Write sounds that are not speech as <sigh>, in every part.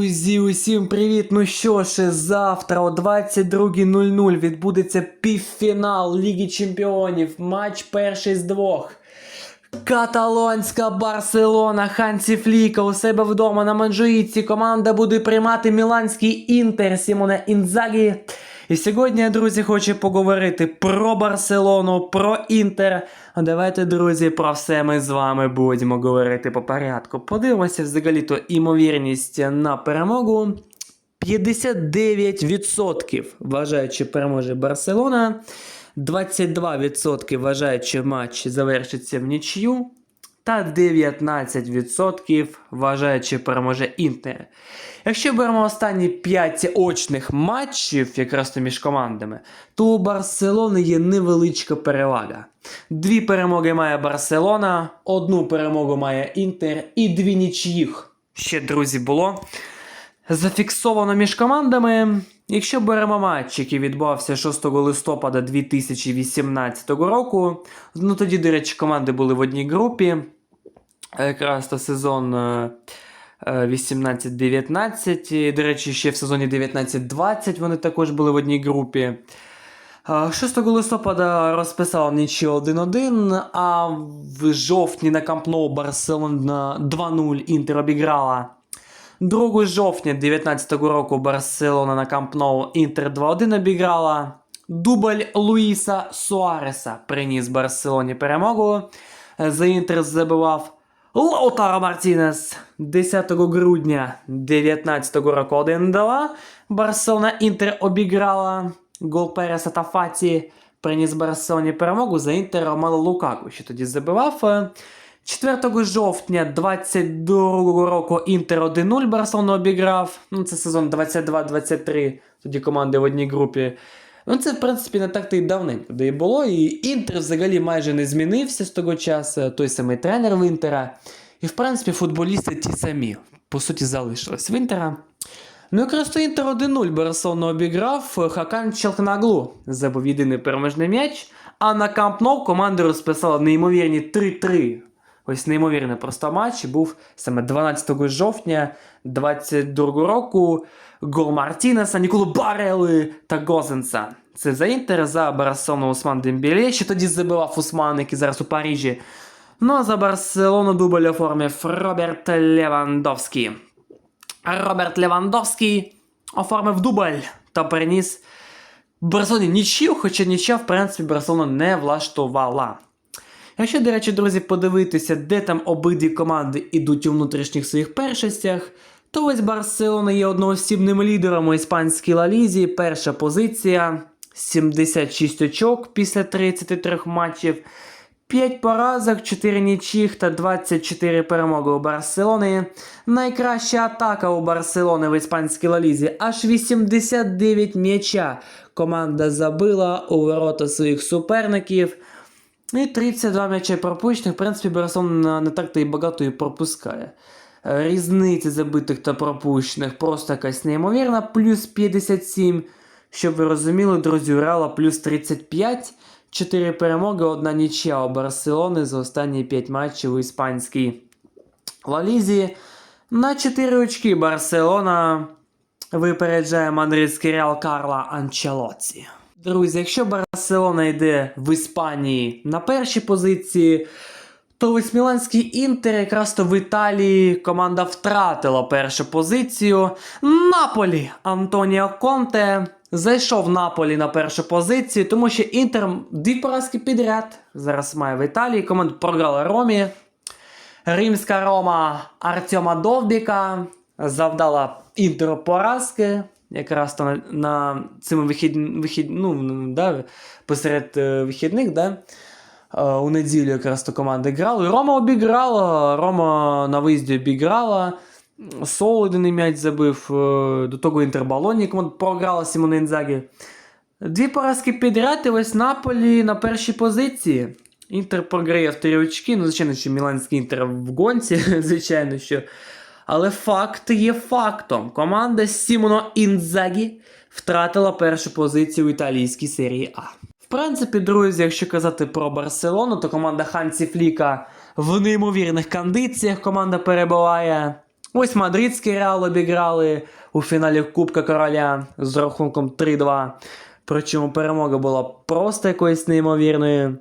Друзі, усім привіт! Ну що ж, завтра о 22.00 відбудеться півфінал Ліги Чемпіонів. Матч перший з двох. Каталонська Барселона Хансі Фліка у себе вдома на Манджуїці. Команда буде приймати Міланський Інтер Сімона Інзагі. І сьогодні, друзі, хочу поговорити про Барселону, про Інтер. Давайте, друзі, про все ми з вами будемо говорити по порядку. Подивимося взагалі-то імовірність на перемогу. 59% вважають, що переможе Барселона. 22% вважають, що матч завершиться в нічю. Та 19% вважають, що переможе Інтер. Якщо беремо останні 5 очних матчів, якраз то між командами, то у Барселони є невеличка перевага. Дві перемоги має Барселона, одну перемогу має Інтер і дві нічиїх. Ще, друзі, було зафіксовано між командами. Якщо беремо матч, який відбувався 6 листопада 2018 року, ну тоді, до речі, команди були в одній групі. Якраз то сезон е, е, 18-19. До речі, ще в сезоні 19-20 вони також були в одній групі. Е, 6 листопада розписав нічого 1-1, а в жовтні на Камп Ноу Барселона 2-0 Інтер обіграла. 2 жовтня 2019 року Барселона на Камп Ноу Інтер 2-1 обіграла. Дубль Луїса Суареса приніс Барселоні перемогу. За Інтер забивав Лаутаро Мартінес 10 грудня 2019 року 1-2. Барселона Інтер обіграла. Гол Переса та Фаті приніс Барселоні перемогу. За Інтер Ромело Лукаку, що тоді забивав. 4 жовтня 22 року Інтер 1-0 Барселону обіграв. Ну, це сезон 22-23, тоді команди в одній групі. Ну, це, в принципі, не так то й давненько де і було. І Інтер взагалі майже не змінився з того часу, той самий тренер в Інтера. І, в принципі, футболісти ті самі, по суті, залишились в Інтера. Ну, якраз то Інтер 1-0 Барселону обіграв, Хакан Челхнаглу забив єдиний переможний м'яч, а на Камп Ноу команди розписали неймовірні 3-3. Ось неймовірний просто матч був саме 12 жовтня 22 року. Гол Мартінеса, Ніколу Барели та Гозенса. Це за Інтер, за Барселону Усман Дембілє, що тоді забивав Усман, який зараз у Парижі. Ну а за Барселону дубль оформив Роберт Левандовський. Роберт Левандовський оформив дубль та переніс Барселоні нічию, хоча нічия, в принципі, Барселона не влаштувала. Якщо, до речі, друзі, подивитися, де там обидві команди ідуть у внутрішніх своїх першостях, то ось Барселона є одноосібним лідером у іспанській лалізі. Перша позиція 76 очок після 33 матчів, 5 поразок, 4 нічих та 24 перемоги у Барселони. Найкраща атака у Барселони в іспанській лалізі. Аж 89 м'яча команда забила у ворота своїх суперників. І 32 м'яча пропущених. В принципі, Барселона не так то і багато і пропускає. Е, Різниця забитих та пропущених просто якась неймовірна, плюс 57. Щоб ви розуміли, друзі, Урала плюс 35. 4 перемоги, одна нічия у Барселони за останні 5 матчів у іспанській Лалізі. На 4 очки Барселона випереджає мадридський Реал Карла Анчелоці. Друзі, якщо Барселона йде в Іспанії на першій позиції, то ось Міланський Інтер якраз то в Італії команда втратила першу позицію. Наполі Антоніо Конте зайшов Наполі на першу позицію, тому що Інтер дві поразки підряд зараз має в Італії. Команда програла Ромі. Римська Рома Артема Довбіка завдала Інтеру поразки. Якраз то на, цими вихід, вихід, ну, да, посеред е, вихідних, да, е, у неділю якраз то команди грали. Рома обіграла, Рома на виїзді обіграла. Сол єдиний м'яч забив, е, до того Інтербалоні команда програла Сімона Інзагі. Дві поразки підряд, і ось Наполі на першій позиції. Інтер програє в три очки. Ну, звичайно, що Міланський інтер в гонці, <laughs> звичайно, що. Але факт є фактом. Команда Сімоно Інзагі втратила першу позицію в італійській серії А. В принципі, друзі, якщо казати про Барселону, то команда Хансі Фліка в неймовірних кондиціях команда перебуває. Ось мадридський Реал обіграли у фіналі Кубка Короля з рахунком 3-2. Причому перемога була просто якоюсь неймовірною.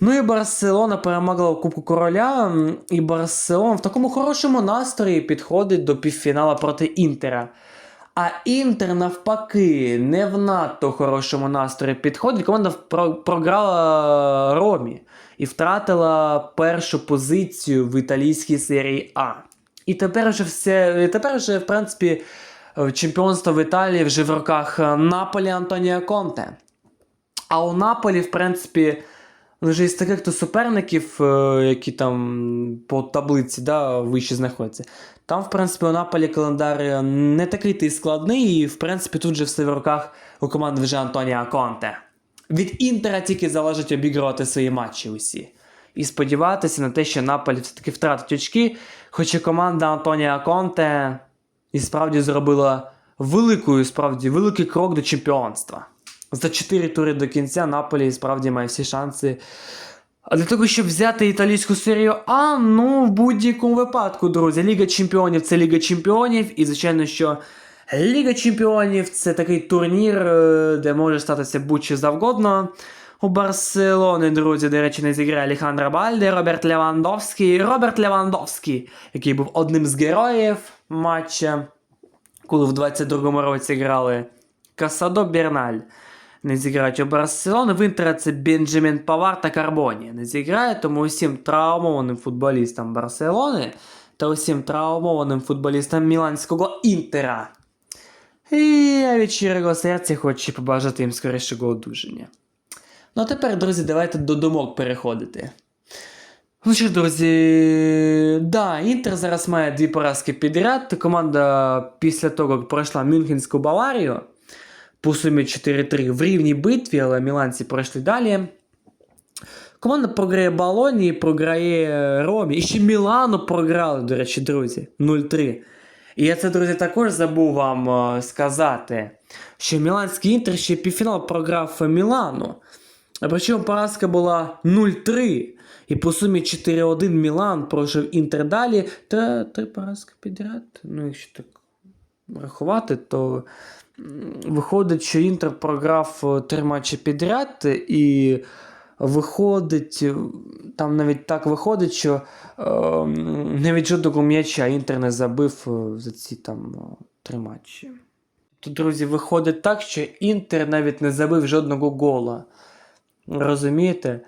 Ну і Барселона перемогла у Кубку Короля, і Барселона в такому хорошому настрої підходить до півфінала проти Інтера. А Інтер, навпаки, не в надто хорошому настрої підходить. Команда про- програла Ромі і втратила першу позицію в італійській серії А. І тепер вже все. Тепер вже, в принципі, е, чемпіонство в Італії вже в руках е, Наполі Антоніо Конте. А у Наполі, в принципі, вже із таких то суперників, е, які там по таблиці да, вище знаходяться. Там, в принципі, у Наполі календар е, не такий ти складний, і в принципі тут же все в руках у команди вже Антоніо Конте. Від Інтера тільки залежить обігрувати свої матчі усі. І сподіватися на те, що Наполі все-таки втратить очки, хоча команда Антоніо Конте і справді зробила велику, справді великий крок до чемпіонства. За 4 тури до кінця Наполі справді має всі шанси. А для того, щоб взяти італійську серію А, ну в будь-якому випадку, друзі, Ліга Чемпіонів це Ліга Чемпіонів, і звичайно, що Ліга Чемпіонів це такий турнір, е, де може статися будь-що завгодно. У Барселони, друзі, до речі, не зіграє Алехандро Бальде, Роберт Левандовський. Роберт Левандовський, який був одним з героїв матча, коли в 22-му році грали Касадо Берналь. Не зіграють у Барселони. В Інтера це Бенджамін Павар та Карбоні. Не зіграє, тому усім травмованим футболістам Барселони та усім травмованим футболістам Міланського Інтера. І я від щирого серця хочу побажати їм скорішого одужання. Ну а тепер, друзі, давайте до думок переходити. Ну що, друзі, да, Інтер зараз має дві поразки підряд. Команда після того, як пройшла Мюнхенську Баварію по сумі 4-3 в рівній битві, але міланці пройшли далі. Команда програє Болоні, програє Ромі. І ще Мілану програли, до речі, друзі, 0-3. І я це, друзі, також забув вам е, сказати, що Міланський Інтер ще півфінал програв Мілану. Причому поразка була 0-3. І по сумі 4-1 Мілан пройшов Інтер далі. Та три поразки підряд. Ну, якщо так рахувати, то виходить, що Інтер програв е, три матчі підряд, і виходить, е, там навіть так виходить, що е, м, навіть жодного м'яча Інтер не забив е, за ці там е, три матчі. То, друзі, виходить так, що Інтер навіть не забив жодного гола. Розумієте?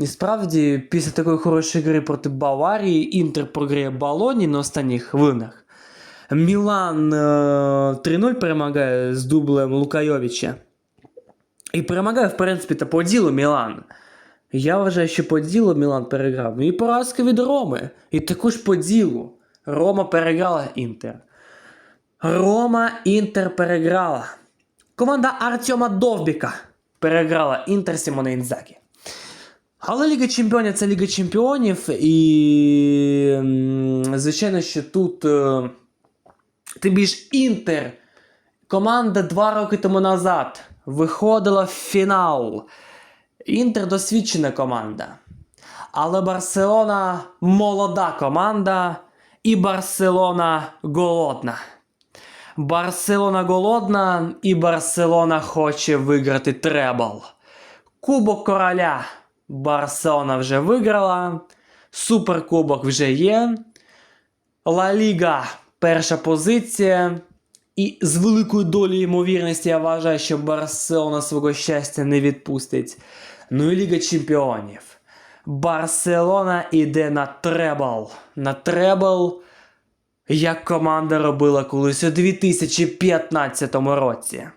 І справді, після такої хорошої гри проти Баварії, Інтер програє Болоні на останніх хвилинах. Мілан е, 3-0 перемагає з дублем Лукайовича. І перемагає, в принципі, по ділу Мілан. Я вважаю, що по ділу Мілан переграв. Ну І поразка від Роми. І також по ділу. Рома переграла Інтер. Рома Інтер переграла. Команда Артема Довбіка переграла Інтер Сімона Інзагі. Але Ліга Чемпіонів це Ліга Чемпіонів, і звичайно, що тут тим більш Інтер, команда два роки тому назад виходила в фінал. Інтер досвідчена команда. Але Барселона молода команда, і Барселона голодна. Барселона голодна, і Барселона хоче виграти требл. Кубок короля Барселона вже виграла. Суперкубок вже є. Ла Ліга перша позиція. І з великою долею ймовірності я вважаю, що Барселона свого щастя не відпустить. Ну і Ліга Чемпіонів. Барселона йде на требл. На требл, як команда робила колись у 2015 році.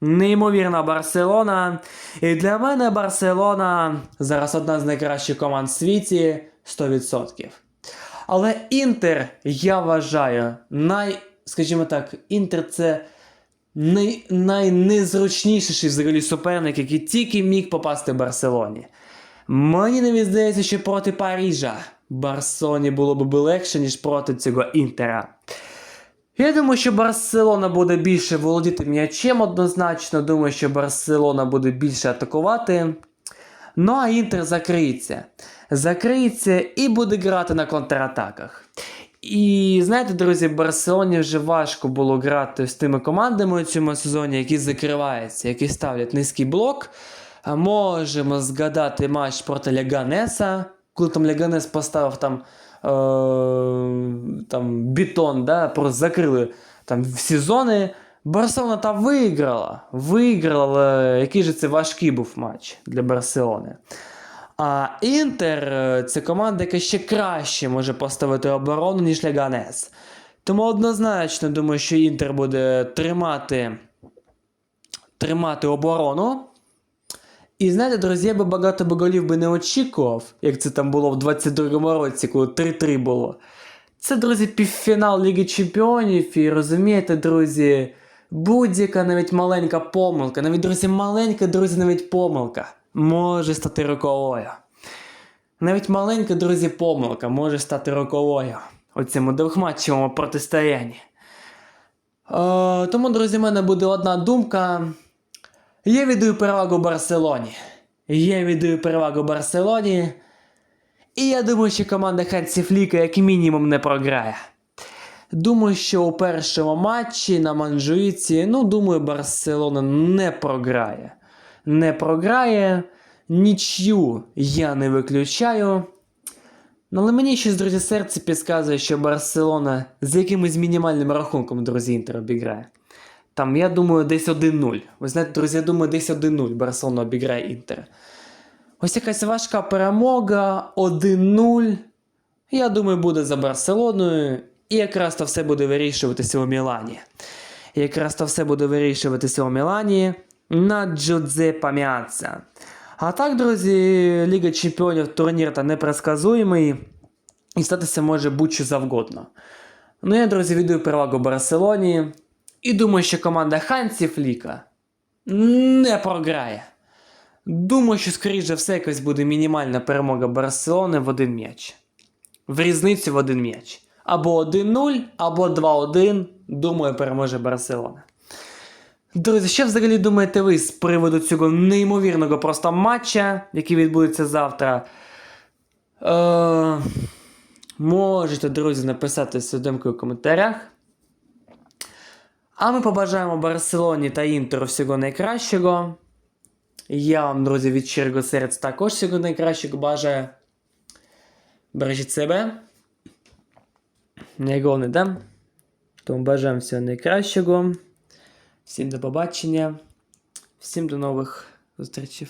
Неймовірна Барселона. І для мене Барселона зараз одна з найкращих команд в світі 100%. Але Інтер, я вважаю, най, скажімо так, Інтер це най, найнезручніший взагалі суперник, який тільки міг попасти в Барселоні. Мені не здається, що проти Парижа Барселоні було б легше, ніж проти цього Інтера. Я думаю, що Барселона буде більше володіти м'ячем однозначно. Думаю, що Барселона буде більше атакувати. Ну а Інтер закриється. Закриється і буде грати на контратаках. І знаєте, друзі, Барселоні вже важко було грати з тими командами у цьому сезоні, які закриваються, які ставлять низький блок. Можемо згадати матч проти Ляганеса, коли там Ляганес поставив там, е, там бетон, да, просто закрили там всі зони. Барселона та виграла. Виграла, який же це важкий був матч для Барселони. А Інтер е, це команда, яка ще краще може поставити оборону, ніж Леганес. Тому однозначно думаю, що Інтер буде тримати, тримати оборону. І знаєте, друзі, я би багато би би не очікував, як це там було в 22-му році, коли 3-3 було. Це, друзі, півфінал Ліги Чемпіонів, і розумієте, друзі, будь-яка навіть маленька помилка, навіть, друзі, маленька, друзі, навіть помилка може стати роковою. Навіть маленька, друзі, помилка може стати роковою у цьому двохматчевому протистоянні. Е, тому, друзі, в мене буде одна думка. Я віддаю перевагу Барселоні. Я віддаю перевагу Барселоні. І я думаю, що команда Хансі Фліка як мінімум не програє. Думаю, що у першому матчі на Манжуїці, ну, думаю, Барселона не програє. Не програє. Нічю я не виключаю. Ну, але мені щось, друзі, серце підказує, що Барселона з якимось мінімальним рахунком, друзі, Інтер обіграє. Там, я думаю, десь 1-0. Ви знаєте, друзі, я думаю, десь 1-0 Барселона обіграє Інтер. Ось якась важка перемога, 1-0. Я думаю, буде за Барселоною. І якраз то все буде вирішуватися у Мілані. І якраз то все буде вирішуватися у Мілані на Джузеппе Міаца. А так, друзі, Ліга Чемпіонів турнір та непредсказуємий. І статися може будь-що завгодно. Ну, я, друзі, віддаю перевагу Барселоні. І думаю, що команда Хансі Фліка не програє. Думаю, що, скоріш за все, якось буде мінімальна перемога Барселони в один м'яч. В різницю в один м'яч. Або 1-0, або 2-1. Думаю, переможе Барселона. Друзі, що взагалі думаєте ви з приводу цього неймовірного просто матча, який відбудеться завтра? Е, можете, друзі, написати свою думку у коментарях. А ми побажаємо Барселоні та Інтеру всього найкращого. Я вам, друзі, від щирого серця також всього найкращого бажаю. Бережіть себе. Найголовне, да? Тому бажаємо всього найкращого. Всім до побачення. Всім до нових зустрічей.